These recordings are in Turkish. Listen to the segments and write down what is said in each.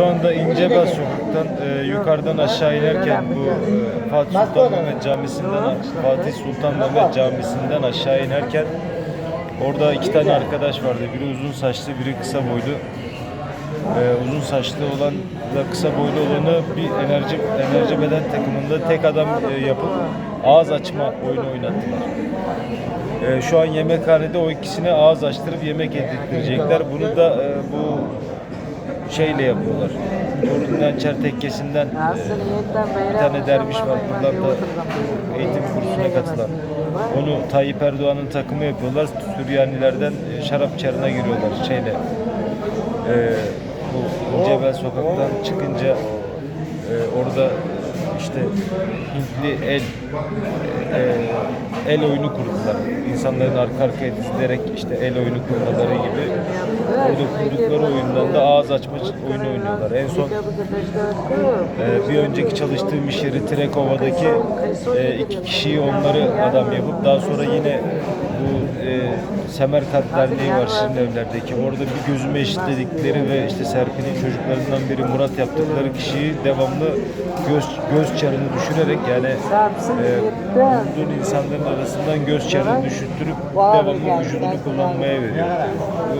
Şu anda İncebel sokaktan e, yukarıdan aşağı inerken bu e, Fatih Sultan Mehmet Camisi'nden Fatih Sultan Mehmet Camisi'nden aşağı inerken orada iki tane arkadaş vardı. Biri uzun saçlı, biri kısa boylu. E, uzun saçlı olanla kısa boylu olanı bir enerji enerji beden takımında tek adam e, yapıp ağız açma oyunu oynattılar. E, şu an yemekhanede o ikisine ağız açtırıp yemek yedirtecekler. Bunu da e, bu şeyle yapıyorlar. Torun Hançer Tekkesi'nden e, bir tane derviş var buradan da eğitim kursuna katılan. Onu Tayyip Erdoğan'ın takımı yapıyorlar. Süryanilerden e, şarap çarına giriyorlar şeyle. E, bu Cebel sokaktan çıkınca e, orada işte Hintli el e, el oyunu kurdular. İnsanların arka arkaya dizilerek işte el oyunu kurmaları gibi. Orada kurdukları oyundan da ağız açma oyunu oynuyorlar. En son ee, bir önceki çalıştığım iş yeri Trekova'daki e, iki kişiyi onları adam yapıp daha sonra yine bu e, Semerkant Derneği var Şirin Evler'deki. Orada bir gözüme eşitledikleri ve işte Serpil'in çocuklarından biri Murat yaptıkları kişiyi devamlı göz göz çarını düşürerek yani e, bulunduğun insanların arasından göz çarını düşürtürüp devamlı vücudunu kullanmaya veriyor.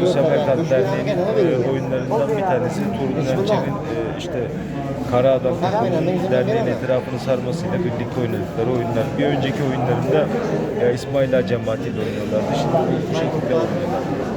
Bu Semerkant Derneği'nin e, oyunlarından bir tanesi Turgun Elçe'nin e, işte Kara Adam Derneği'nin etrafını sarmasıyla birlikte oynadıkları oyunlar. Bir önceki oyunlarında e, İsmail Ağa cemaatiyle oynuyorlardı. Şimdi bu şekilde oynuyorlar.